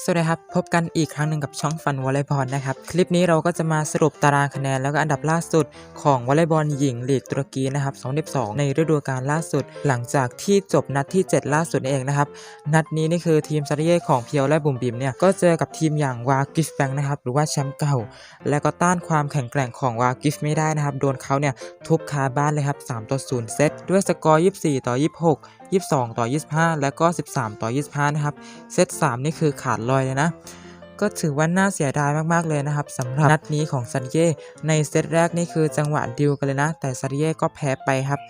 สวัสดีครับ พบกันอีกครั้งหนึ่งกับช่องฟันวอลเลย์บอลนะครับ คลิปนี้เราก็จะมาสรุปตารางคะแนนแล้วก็อันดับล่าสุดของวอลเลย์บอลหญิงลีกตุรกีนะครับ22 ในฤดูกาลล่าสุด หลังจากที่จบนัดที่ 7 ล่าสุดเองนะครับ นัดนี้นี่คือทีมซาริเย่ของเพียวและบุ๋มบิมเนี่ย ก็เจอกับทีมอย่างวากิฟแบงนะครับ หรือว่าแชมป์เก่า และก็ต้านความแข็งแกร่งของวากิฟไม่ได้นะครับ โดนเขาเนี่ยทุบคาบ้านเลยครับ3ต่อ0เซตด้วยสกอร์ 24 ต่อ 26 22 ต่อ 25 และก็ 13 ต่อ 25 นะครับ เซต 3 นี่คือขาดลอยเลยนะ ก็ถือว่าน่าเสียดายมากๆเลยนะครับสำหรับนัดนี้ของซาริเย่ในเซตแรกนี่คือจังหวะดิวกันเลยนะ แต่ซาริเย่ก็แพ้ไปครับ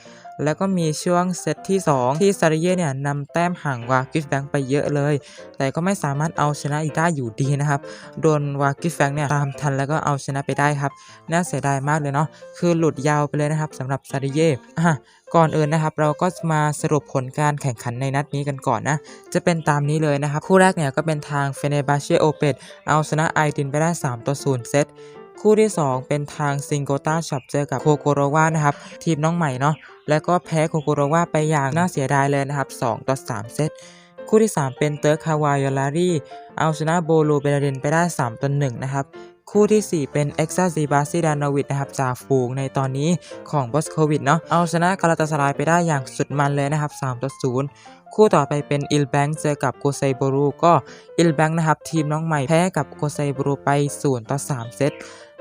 แล้วก็มีช่วงเซตที่ 2 ที่ซาริเย่เนี่ยนำแต้มห่างวากิฟแบงไปเยอะเลย แต่ก็ไม่สามารถเอาชนะอีกได้อยู่ดีนะครับ โดนวากิฟแบงเนี่ยตามทันแล้วก็เอาชนะไปได้ครับ น่าเสียดายมากเลยเนาะคือหลุดยาวไปเลยนะครับสำหรับซาริเย่อะ ก่อนอื่นนะครับเราก็มาสรุปผลการแข่งขันในนัดนี้กันก่อนนะ จะเป็นตามนี้เลยนะครับ คู่แรกเนี่ยก็เป็นทางเฟเนบาเชโอเปตเอาชนะไอตินไปได้ 3 ต่อ 0 เซต คู่ที่ 2 เป็นทางซิงโกต้าช็อปเจอกับโคโกโรวานะครับ ทีมน้องใหม่เนาะแล้วก็แพ้โคโกโรวาไปอย่างน่าเสียดายเลยนะครับ 2 ต่อ 3 เซตคู่ที่ 3 เป็นเติร์กคาวายอลารีเอาชนะโบลูเบลเดนไปได้ 3ต่อ1นะครับ คู่ที่ 4 เป็นเอ็กซ์ซาซีบาซิดานวิดนะครับจากฝูงในตอนนี้ของบอสโควิดเนาะเอาชนะกาลาตาสลายไปได้อย่างสุดมันเลยนะครับ3ต่อ0คู่ต่อไปเป็นอิลแบงเจอกับโกไซโบรูก็อิลแบงนะครับทีมน้องใหม่แพ้กับโกไซโบรูไป0ต่อ3เซต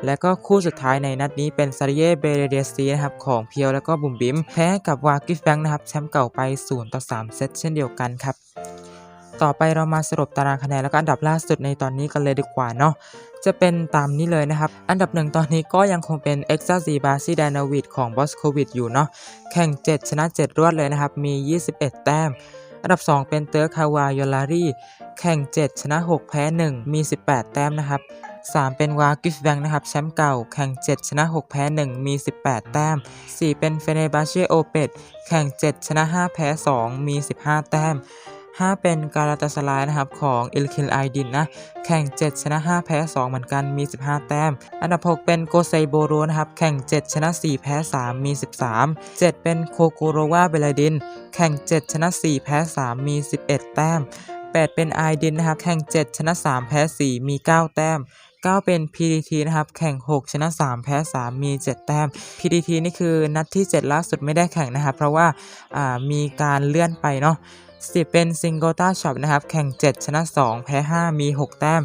และก็คู่สุดท้ายในนัดนี้เป็นซาริเย่เบเรเดซีนะครับของเพียวแล้วก็บุ๋มบิมแพ้กับวากิฟแบงค์นะครับแชมป์เก่าไป0ต่อ3เซตเช่นเดียวกันครับ ต่อไปเรามาสรุปตารางคะแนนแล้วก็อันดับล่าสุดในตอนนี้กันเลยดีกว่าเนาะจะเป็นตามนี้เลยนะครับ อันดับหนึ่งตอนนี้ก็ยังคงเป็น e x a z i b a s i d a n o v i c ของ b o s c o v i c อยู่เนาะแข่ง 7 ชนะ 7 รวดเลยนะครับ มี 21 แต้ม อันดับ 2 เป็นเตอร์คาวายอลารีแข่ง 7 ชนะ 6 แพ้ 1 มี 18 แต้มนะครับ 3 เป็นวากิฟแบงนะครับ แชมป์เก่า แข่ง 7 ชนะ 6 แพ้ 1 มี 18 แต้ม 4 เป็นเฟเนบาเชโอเปตแข่ง 7 ชนะ 5 แพ้ 2 มี 15 แต้ม 5 เป็นกาลาตาสลายนะครับของอิลคิลไอดินนะแข่ง 7 ชนะ 5 แพ้ 2 เหมือนกันมี 15 แต้ม อันดับ 6 เป็นโกไซโบโรนะครับแข่ง 7 ชนะ 4 แพ้ 3 มี 13 7 เป็นโคโกโรวาเบลาดิน แข่ง 7 ชนะ 4 แพ้ 3 มี 11 แต้ม 8 เป็นไอดินนะครับแข่ง 7 ชนะ 3 แพ้ 4 มี 9 แต้ม9 เป็น PDT นะครับ แข่ง 6 ชนะ 3 แพ้ 3 มี 7 แต้ม PDT นี่คือนัดที่ 7 ล่าสุดไม่ได้แข่งนะครับ เพราะว่าอ่ามีการเลื่อนไปเนาะ 10 เป็นซิงโกตาช็อปนะครับ แข่ง 7 ชนะ 2 แพ้ 5 มี 6 แต้ม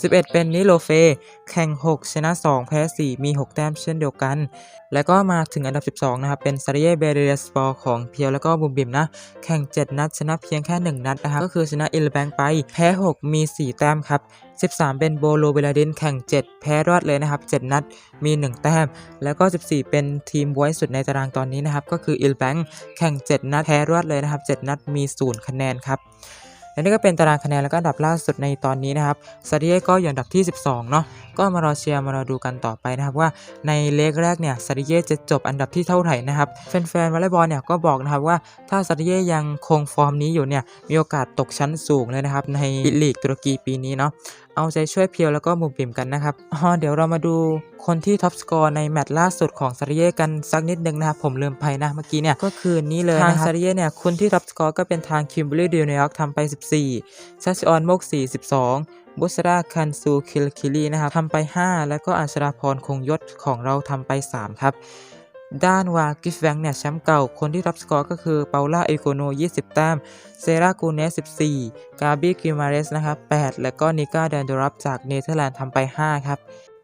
11 เป็นนิโลเฟ แข่ง 6 ชนะ 2 แพ้ 4 มี 6 แต้มเช่นเดียวกัน แล้วก็มาถึงอันดับ 12 นะครับ เป็นซาริเย่เบเรสปอร์ของเพียวแล้วก็บุมบิมนะ แข่ง 7 นัด ชนะเพียงแค่ 1 นัดนะครับ ก็คือชนะอิลแบงไป แพ้ 6 มี 4 แต้มครับ 13 เป็นโบโลเบลาดินแข่ง 7 แพ้รอดเลยนะครับ 7 นัด มี 1 แต้ม แล้วก็ 14 เป็นทีมบวยสุดในตารางตอนนี้นะครับ ก็คืออิลแบงแข่ง 7 นัด แพ้รอดเลยนะครับ 7 นัด มี 0 คะแนนครับ และนี่ก็เป็นตารางคะแนนแล้วก็อันดับล่าสุดในตอนนี้นะครับซาดิเย่ก็อยู่อันดับที่ 12 เนาะก็มารอเชียร์มารอดูกันต่อไปนะครับว่าในเลกแรกเนี่ยซาดิเย่จะจบอันดับที่เท่าไหร่นะครับแฟนๆวอลเลย์บอลเนี่ยก็บอกนะครับว่าถ้าซาดิเย่ยังคงฟอร์มนี้อยู่เนี่ยมีโอกาสตกชั้นสูงเลยนะครับในลีกตุรกีปีนี้เนาะเอาใจช่วยเพียวแล้วก็มุมปิ่มกันนะครับอ๋อเดี๋ยวเรามาดู คนที่ท็อปสกอร์ในแมตช์ล่าสุดของซาริเย่กันสักนิดนึงนะครับผมลืมไปนะเมื่อกี้เนี่ยก็คือนี่เลยทางซาริเย่เนี่ยคนที่ท็อปสกอร์ก็เป็นทางคิมเบอรี่ดิวนยอร์กทำไป 14ชัชออนโมก42บุษราคันซูคิลคิลีนะครับทำไป 5 แล้วก็อัชราพรคงยศของเราทำไป 3 ครับ ด้านวากิฟแวงเนี่ยแชมป์เก่าคนที่รับสกอร์ก็คือเปาล่าเอโกโน 20 แต้ม เซรากูเนส 14 กาบิกิมาเรสนะครับ 8 แล้วก็นิก้าแดนโดรับจากเนเธอร์แลนด์ทำไป 5 ครับอ่า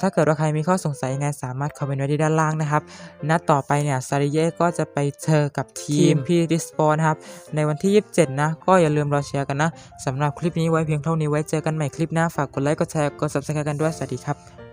ถ้าเกิดว่าใครมีข้อสงสัยยังไงสามารถคอมเมนต์ไว้ที่ด้านล่างนะครับ นัดต่อไปเนี่ยซาริเย่ก็จะไปเจอกับทีมพีดิสปอร์นะครับ ในวันที่ 27 นะ ก็อย่าลืมรอเชียร์กันนะสำหรับคลิปนี้ไว้เพียงเท่านี้ไว้เจอกันใหม่คลิปหน้าฝากกดไลค์กดแชร์กด subscribe กันด้วยสวัสดีครับ